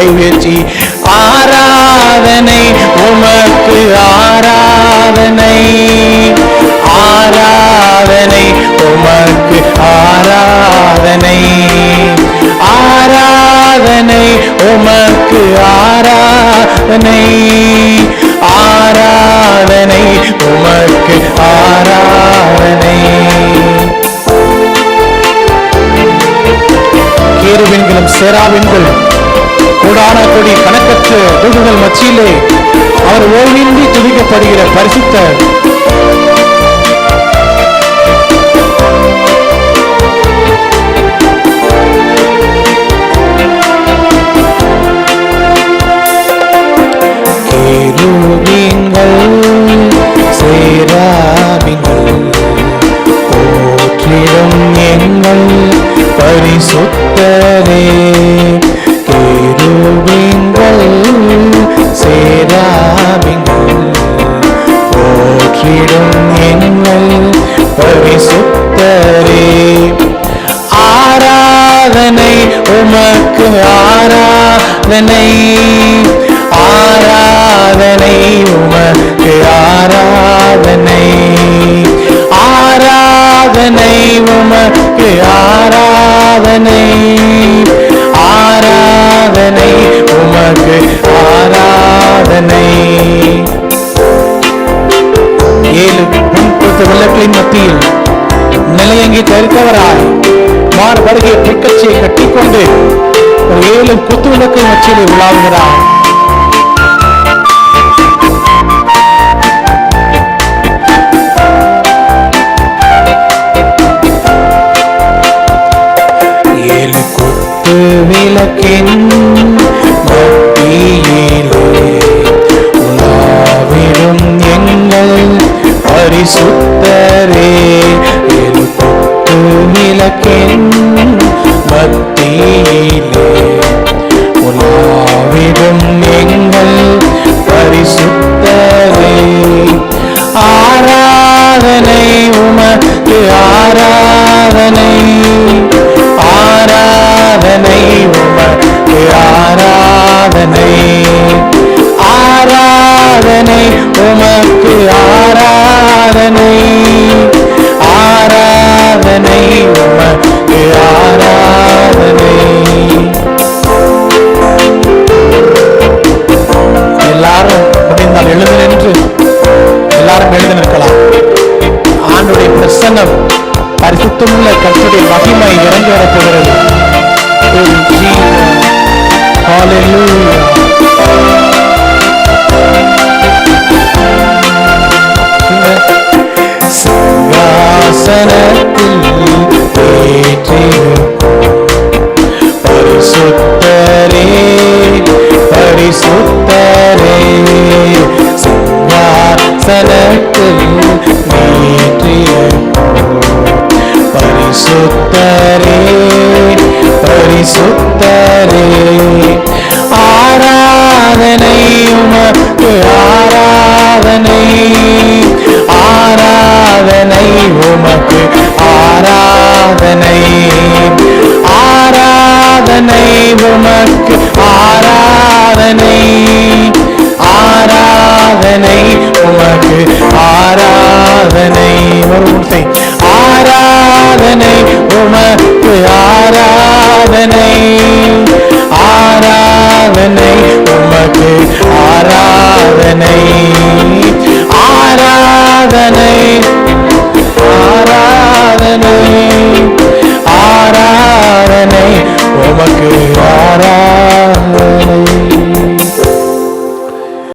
நடை உயர்ச்சி ஆராதனை உமக்கு ஆராதனை. ஆராதனை உமக்கு ஆராதனை. ஆராதனை உமக்கு ஆராதனை. ஆராதனை உமக்கு ஆராதனை. கேருவின்களும் செராவின்களும் கோடான கொடி கணக்கற்ற தூதுகள் மத்தியிலே அவர் ஓய்வின்றி துதிக்கப்படுகிற பரிசுத்தர் கேருபீன்கள் போற்றிடும் எங்கள் பரிசுத்தரே. கேருபீன்கள் சேராவிங்கள் போற்றிடும் எங்கள் பரிசுத்தரே ஆராதனை உமக்கு ஆராதனை ஆராதனை உமக்கு ஆராதனை. வெள்ளக்களின் நிலையங்கி தரித்தவராய் மார்பருகே பிக்கச்சியை கட்டிக்கொண்டு ஒரு ஏழு குத்து விளக்கை மச்சிலே விழாவுகிறார் ஏழு குத்து விளக்கின் மத்தியிலே உலாவிடும் எங்கள் பரிசுத்தரே ஏழு குத்து விளக்கின் மத்தியிலே உலாவிடும் எங்கள் பரிசுத்தரே. ஆ பரிசுத்தமுள்ள கற்றுடைய மகிமை இறங்கி வரப்போகிறது சிங்காசனத்தில் ஏற்றி பரிசுத்தரே பரிசுத்தரே சிங்காசனத்தில் యేసు